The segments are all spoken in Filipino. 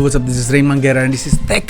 Hello, what's up? This is Raymond Guerra and this is Tech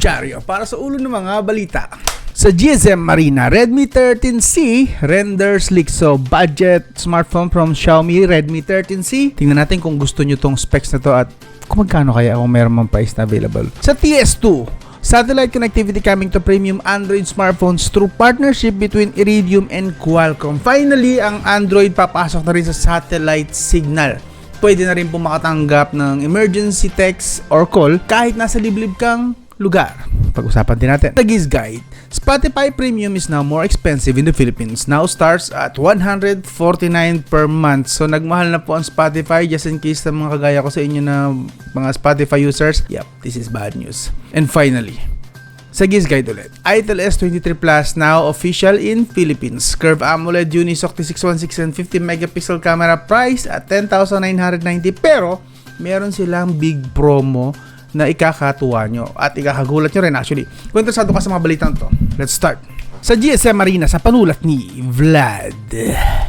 Jaryo para sa ulo ng mga balita. Sa GSM Marina, Redmi 13C renders leak. So, budget smartphone from Xiaomi Redmi 13C. Tingnan natin kung gusto nyo tong specs na to at kung magkano kaya kung meron mang price na available. Sa TS2, Satellite connectivity coming to premium Android smartphones through partnership between Iridium and Qualcomm. Finally, ang Android papasok na rin sa satellite signal pwede na rin po makatanggap ng emergency text or call kahit nasa liblib kang lugar. Pag-usapan din natin. The Giz Guide. Spotify Premium is now more expensive in the Philippines. Now starts at 149 per month. So nagmahal na po ang Spotify just in case sa mga kagaya ko sa inyo na mga Spotify users. Yep, this is bad news. And finally, sa Giz Guide ulit. Itel S23 Plus now official in Philippines. Curve AMOLED Unisoc T616 and 50 megapixel camera price at 10,990 pero meron silang big promo na ikakatuwa nyo at ikakagulat nyo rin actually. Kung interesado ka sa mga balitang to, let's start. Sa GSM Marina, sa panulat ni Vlad.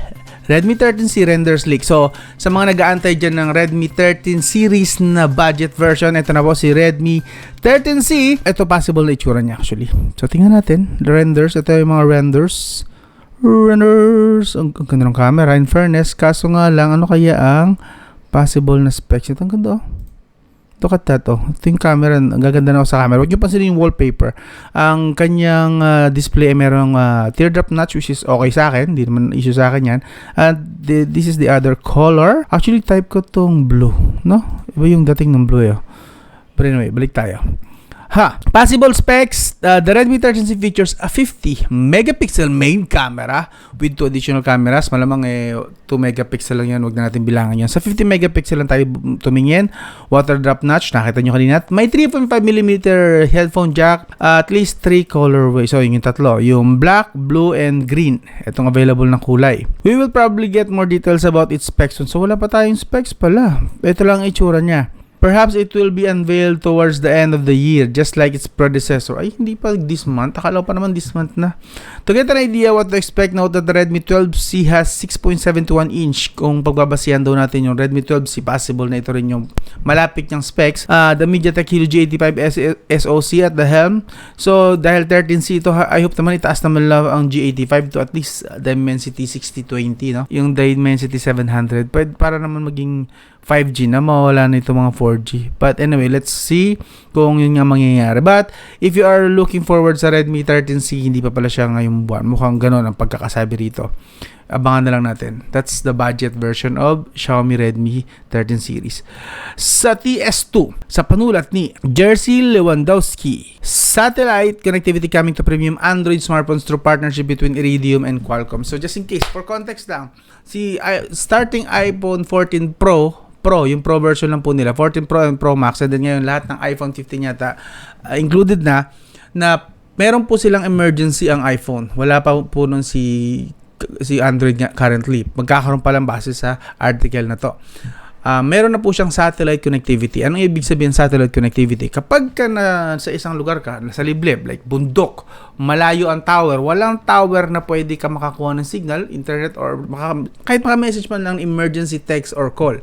Redmi 13C renders leak. So, sa mga nag-aantay dyan ng Redmi 13 series na budget version, ito na po si Redmi 13C. Ito possible na itsura niya actually. So, tingnan natin. The renders. Ito yung mga renders. Renders. Ang, ang ganda ng camera. In fairness, kaso nga lang, ano kaya ang possible na specs? Ito ang ganda oh. Look at that, oh. Ito yung camera. Gaganda na ako sa camera. Huwag nyo pansinin yung wallpaper. Ang kanyang uh, display ay merong uh, teardrop notch which is okay sa akin. Hindi naman issue sa akin yan. And the, this is the other color. Actually, type ko tong blue. No? Iba yung dating ng blue, eh. But anyway, balik tayo. Ha, possible specs, uh, the Redmi 13C features a 50 megapixel main camera with two additional cameras. Malamang eh 2 megapixel lang yan, wag na natin bilangan yan. Sa 50 megapixel lang tayo tumingin. Water drop notch, nakita nyo kanina. May 3.5mm headphone jack, uh, at least 3 colorways. So, yun yung tatlo. Yung black, blue, and green. Itong available na kulay. We will probably get more details about its specs. So, wala pa tayong specs pala. Ito lang ang itsura niya. Perhaps it will be unveiled towards the end of the year, just like its predecessor. Ay, hindi pa this month. Akala pa naman this month na. To get an idea what to expect, note that the Redmi 12C has 6.71 inch. Kung pagbabasihan daw natin yung Redmi 12C, possible na ito rin yung malapit niyang specs. Uh, the MediaTek Helio G85 SoC at the helm. So, dahil 13C ito, I hope naman itaas naman lang ang G85 to at least Dimensity 6020, no? Yung Dimensity 700. Pwede, para naman maging 5G na mawala na itong mga 4G. But anyway, let's see kung yun nga mangyayari. But if you are looking forward sa Redmi 13C, hindi pa pala siya ngayong buwan. Mukhang ganon ang pagkakasabi rito. Abangan na lang natin. That's the budget version of Xiaomi Redmi 13 series. Sa TS2, sa panulat ni Jersey Lewandowski, satellite connectivity coming to premium Android smartphones through partnership between Iridium and Qualcomm. So just in case, for context lang, si uh, starting iPhone 14 Pro Pro, yung Pro version lang po nila, 14 Pro and Pro Max, and then ngayon lahat ng iPhone 15 yata uh, included na, na meron po silang emergency ang iPhone. Wala pa po nun si si Android nga currently. Magkakaroon pa lang base sa article na to. Uh, meron na po siyang satellite connectivity. Anong ibig sabihin satellite connectivity? Kapag ka na sa isang lugar ka, nasa liblib, like bundok, malayo ang tower, walang tower na pwede ka makakuha ng signal, internet, or maka, kahit maka-message man lang emergency text or call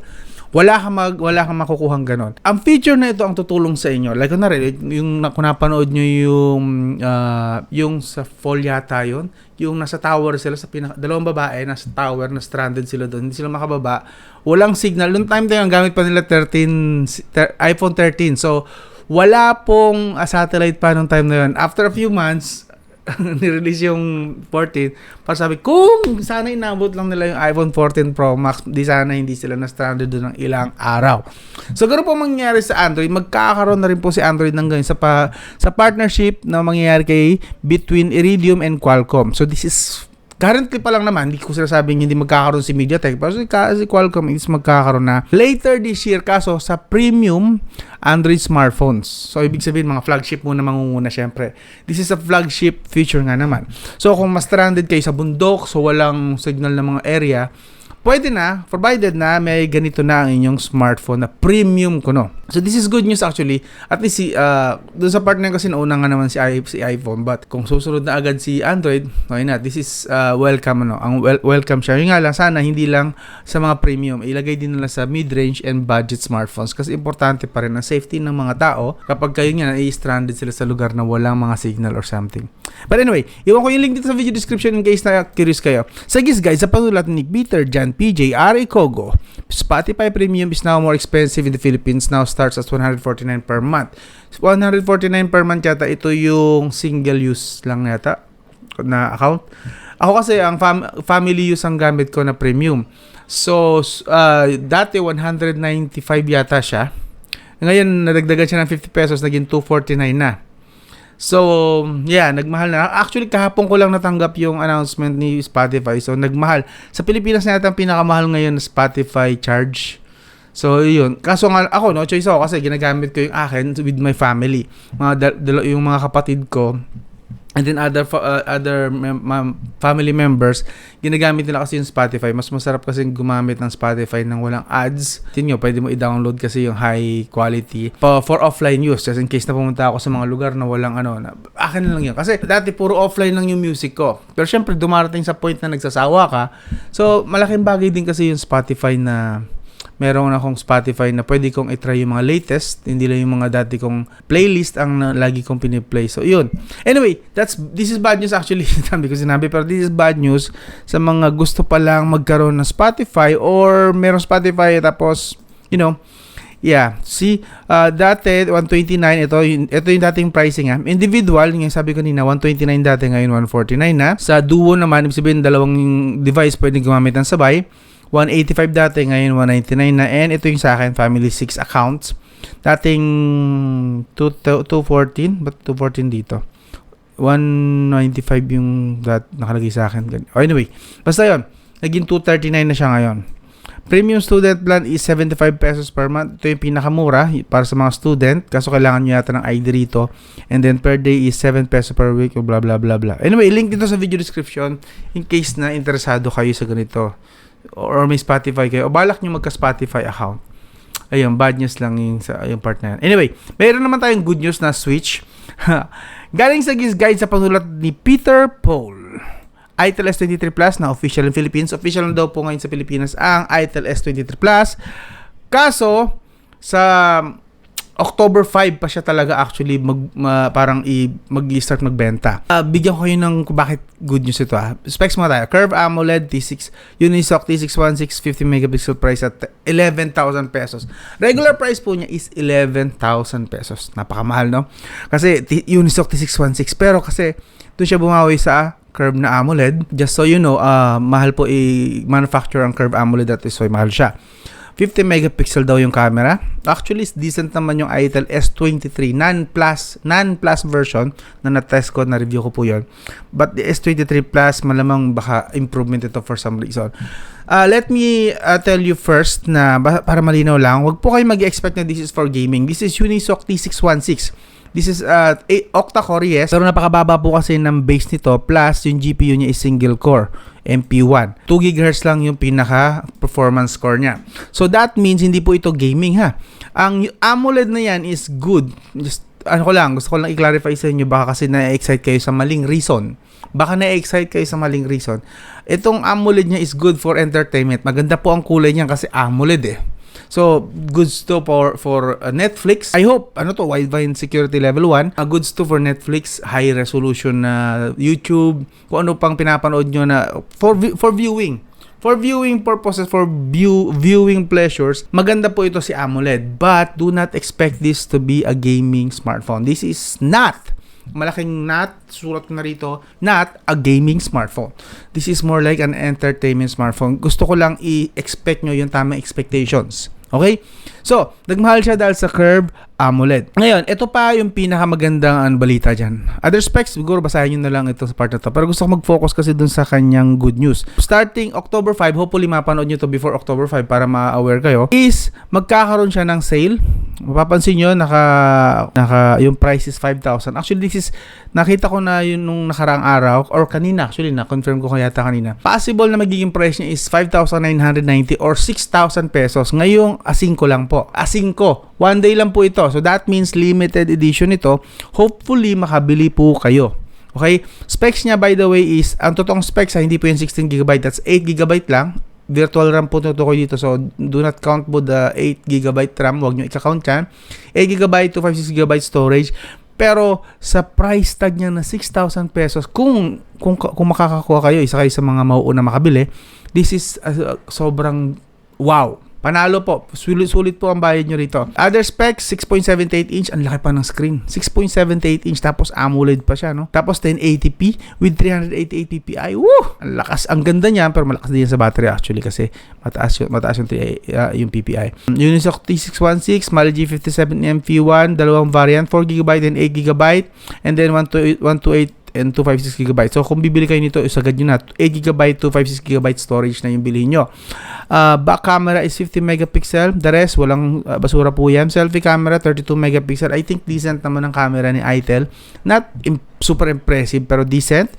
wala kang mag wala kang makukuhang ganon. Ang feature na ito ang tutulong sa inyo. Like kunwari, yung kung napanood nyo yung uh, yung sa fall yata yun, yung nasa tower sila sa pinaka, dalawang babae nasa tower na stranded sila doon, hindi sila makababa. Walang signal. Noong time tayo, gamit pa nila 13 ter, iPhone 13. So wala pong uh, satellite pa nung time na yun. After a few months, nirelease yung 14 para sabi kung sana inabot lang nila yung iPhone 14 Pro Max di sana hindi sila na stranded doon ng ilang araw. So ganoon po mangyayari sa Android. Magkakaroon na rin po si Android ng ganyan sa, pa, sa partnership na mangyayari kay between Iridium and Qualcomm. So this is Currently pa lang naman, hindi ko sinasabing hindi magkakaroon si MediaTek, pero si, si Qualcomm is magkakaroon na later this year kaso sa premium Android smartphones. So, ibig sabihin, mga flagship muna mangunguna syempre. This is a flagship feature nga naman. So, kung mas stranded kayo sa bundok, so walang signal na mga area, pwede na, provided na may ganito na ang inyong smartphone na premium kuno. So this is good news actually. At least si uh, doon sa partner kasi nauna nga naman si, i- si iPhone but kung susunod na agad si Android, why not? This is uh, welcome ano. Ang wel- welcome siya. Yung nga lang sana hindi lang sa mga premium, ilagay din nila sa mid-range and budget smartphones kasi importante pa rin ang safety ng mga tao kapag kayo nga i-stranded sila sa lugar na walang mga signal or something. But anyway, iwan ko yung link dito sa video description in case na curious kayo. Sige guys, sa panulat ni Peter, Jan, PJ, Ari Kogo, Spotify Premium is now more expensive in the Philippines. Now starts at 149 per month. 149 per month yata ito yung single use lang yata na account. Ako kasi ang fam- family use ang gamit ko na premium. So uh, dati 195 yata siya. Ngayon nadagdagan siya ng 50 pesos naging 249 na. So, yeah, nagmahal na. Actually, kahapon ko lang natanggap yung announcement ni Spotify. So, nagmahal. Sa Pilipinas na ang pinakamahal ngayon na Spotify charge. So, yun. Kaso nga, ako, no choice ako kasi ginagamit ko yung akin with my family. Mga dal- yung mga kapatid ko, and then other uh, other mem- ma- family members ginagamit nila kasi yung Spotify. Mas masarap kasi gumamit ng Spotify nang walang ads. Tin nyo pwede mo i-download kasi yung high quality pa for offline use just in case na pumunta ako sa mga lugar na walang ano na, akin lang yun. Kasi dati puro offline lang yung music ko. Pero syempre dumarating sa point na nagsasawa ka. So malaking bagay din kasi yung Spotify na meron akong Spotify na pwede kong itry yung mga latest, hindi lang yung mga dati kong playlist ang na, lagi kong piniplay. So, yun. Anyway, that's this is bad news actually. Dami ko sinabi, pero this is bad news sa mga gusto pa lang magkaroon ng Spotify or meron Spotify tapos, you know, Yeah, see, uh, dati 129 ito yung, ito yung dating pricing ha. Individual, yung sabi ko kanina 129 dati ngayon 149 na. Sa duo naman, ibig sabihin dalawang device pwedeng gumamit ng sabay. 185 dati, ngayon 199 na. And ito yung sa akin, family 6 accounts. Dating 2, 214, ba't 214 dito? 195 yung that nakalagay sa akin. Oh, anyway, basta yon naging 239 na siya ngayon. Premium student plan is 75 pesos per month. Ito yung pinakamura para sa mga student. Kaso kailangan nyo yata ng ID rito. And then per day is 7 pesos per week o blah blah blah blah. Anyway, link dito sa video description in case na interesado kayo sa ganito. Or may Spotify kayo. O balak nyo magka-Spotify account. Ayun, bad news lang yung, sa, yung part na yan. Anyway, mayroon naman tayong good news na switch. Galing sa Giz Guide sa panulat ni Peter Paul. ITEL S23 Plus na official in Philippines. Official na daw po ngayon sa Pilipinas ang ITEL S23 Plus. Kaso, sa October 5 pa siya talaga actually mag, ma- parang i, mag-start magbenta. Ah, bigyan ko kayo ng bakit good news ito ah. Specs mo tayo. Curve AMOLED T6 Unisoc T616 50 megapixel price at 11,000 pesos. Regular price po niya is 11,000 pesos. Napakamahal no? Kasi T- Unisoc T616 pero kasi doon siya bumawi sa curve na AMOLED. Just so you know, ah, mahal po i-manufacture ang curve AMOLED at so mahal siya. 50 megapixel daw yung camera. Actually, decent naman yung ITEL S23 non-plus, non-plus version na na-test ko, na-review ko po yon. But the S23 Plus, malamang baka improvement ito for some reason. Uh, let me uh, tell you first na para malinaw lang, wag po kayo mag-expect na this is for gaming. This is Unisoc T616. This is uh, a- octa-core, yes. Pero napakababa po kasi ng base nito. Plus, yung GPU niya is single core. MP1. 2 GHz lang yung pinaka performance score niya. So that means hindi po ito gaming ha. Ang AMOLED na yan is good. Just ano ko lang, gusto ko lang i-clarify sa inyo baka kasi na-excite kayo sa maling reason. Baka na-excite kayo sa maling reason. Itong AMOLED niya is good for entertainment. Maganda po ang kulay niya kasi AMOLED eh. So, goods to for for uh, Netflix. I hope ano to wideband security level 1. Uh, goods to for Netflix, high resolution na YouTube, kung ano pang pinapanood nyo na for for viewing. For viewing purposes, for view, viewing pleasures, maganda po ito si AMOLED. But do not expect this to be a gaming smartphone. This is not malaking not, sulat ko na rito, not a gaming smartphone. This is more like an entertainment smartphone. Gusto ko lang i-expect nyo yung tamang expectations. Okay? So, nagmahal siya dahil sa curve AMOLED. Ngayon, ito pa yung pinakamagandang ang balita dyan. Other specs, siguro basahin nyo na lang ito sa part na to. Pero gusto ko mag-focus kasi dun sa kanyang good news. Starting October 5, hopefully mapanood nyo to before October 5 para ma-aware kayo, is magkakaroon siya ng sale. Mapapansin nyo, naka, naka, yung price is 5,000. Actually, this is, nakita ko na yun nung nakaraang araw, or kanina actually, na-confirm ko kaya yata kanina. Possible na magiging price niya is 5,990 or 6,000 pesos. Ngayong A5 lang po. A5. One day lang po ito. So that means limited edition ito. Hopefully, makabili po kayo. Okay? Specs niya by the way is, ang totoong specs ha, hindi po yung 16GB, that's 8GB lang. Virtual RAM po tutukoy dito. So, do not count po the 8GB RAM. Huwag nyo i-count yan. 8GB, 256GB storage. Pero sa price tag niya na 6,000 pesos, kung, kung, kung makakakuha kayo, isa kayo sa mga mauuna makabili, this is uh, sobrang wow. Panalo po. Sulit-sulit po ang bayad nyo rito. Other specs, 6.78 inch. Ang laki pa ng screen. 6.78 inch tapos AMOLED pa siya, no? Tapos 1080p with 388 ppi. Woo! Ang lakas. Ang ganda niya, pero malakas din sa battery actually kasi mataas yung, mataas yung, uh, yung PPI. Unisoc T616, Mali G57 MP1, dalawang variant, 4GB and 8GB, and then 128 and 256GB. So, kung bibili kayo nito, isagad nyo na. 8GB, 256GB storage na yung bilhin nyo. Uh, back camera is 50 megapixel. The rest, walang uh, basura po yan. Selfie camera, 32 megapixel. I think decent naman ang camera ni Itel. Not im- super impressive, pero decent.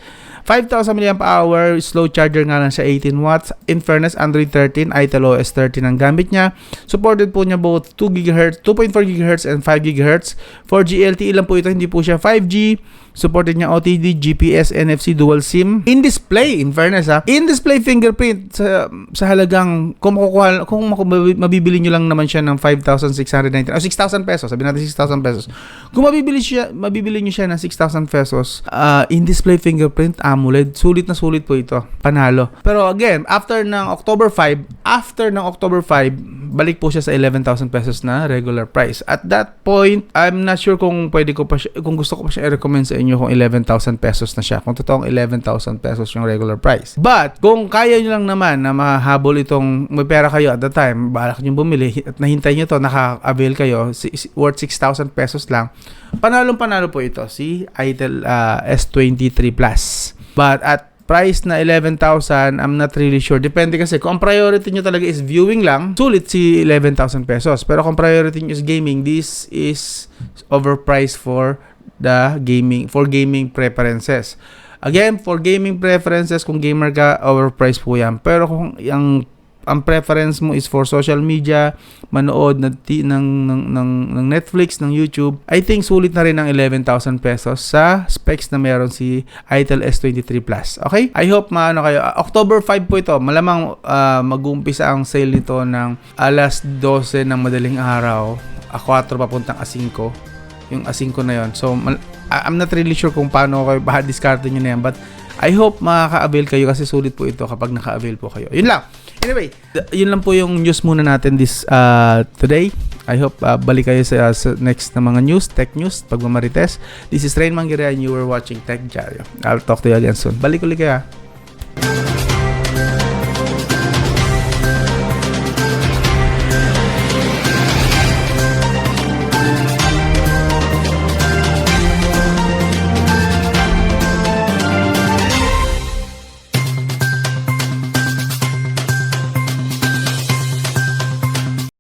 5,000 mAh, slow charger nga lang siya 18 watts. In fairness, Android 13, Itel OS 13 ang gamit niya. Supported po niya both 2 GHz, 2.4 GHz and 5 GHz. 4G LTE lang po ito, hindi po siya 5G. Supported niya OTD, GPS, NFC, dual SIM. In display, in fairness ha. In display fingerprint sa, sa halagang kung makukuha, kung mabibili niyo lang naman siya ng 5,690 o 6,000 pesos, sabi natin 6,000 pesos. Kung mabibili siya, mabibili niyo siya ng 6,000 pesos, uh, in display fingerprint AMOLED, sulit na sulit po ito. Panalo. Pero again, after ng October 5, after ng October 5, balik po siya sa 11,000 pesos na regular price. At that point, I'm not sure kung pwede ko pa siya, kung gusto ko pa siya i-recommend sa inyo kung 11,000 pesos na siya. Kung totoong 11,000 pesos yung regular price. But, kung kaya nyo lang naman na mahabol itong, may pera kayo at the time, balak nyo bumili at nahintay nyo to, naka-avail kayo, worth 6,000 pesos lang, panalong panalo po ito, si Itel uh, S23 Plus. But at price na 11,000, I'm not really sure. Depende kasi kung ang priority nyo talaga is viewing lang, sulit si 11,000 pesos. Pero kung priority nyo is gaming, this is overpriced for the gaming, for gaming preferences. Again, for gaming preferences, kung gamer ka, overpriced po yan. Pero kung ang ang preference mo is for social media, manood ng, ng, ng, ng, Netflix, ng YouTube, I think sulit na rin ang 11,000 pesos sa specs na meron si Itel S23 Plus. Okay? I hope maano kayo. Ah, October 5 po ito. Malamang ah, mag-uumpisa ang sale nito ng alas 12 ng madaling araw, a 4 papuntang a 5 yung A5 na yon. So, I'm not really sure kung paano kayo baka discard nyo na yan. But, I hope makaka-avail kayo kasi sulit po ito kapag naka-avail po kayo. Yun lang. Anyway, yun lang po yung news muna natin this uh, today. I hope uh, balik kayo sa, sa next na mga news, tech news, pagmamarites. This is Rain Mangirea and you were watching Tech Diario. I'll talk to you again soon. Balik ulit kayo.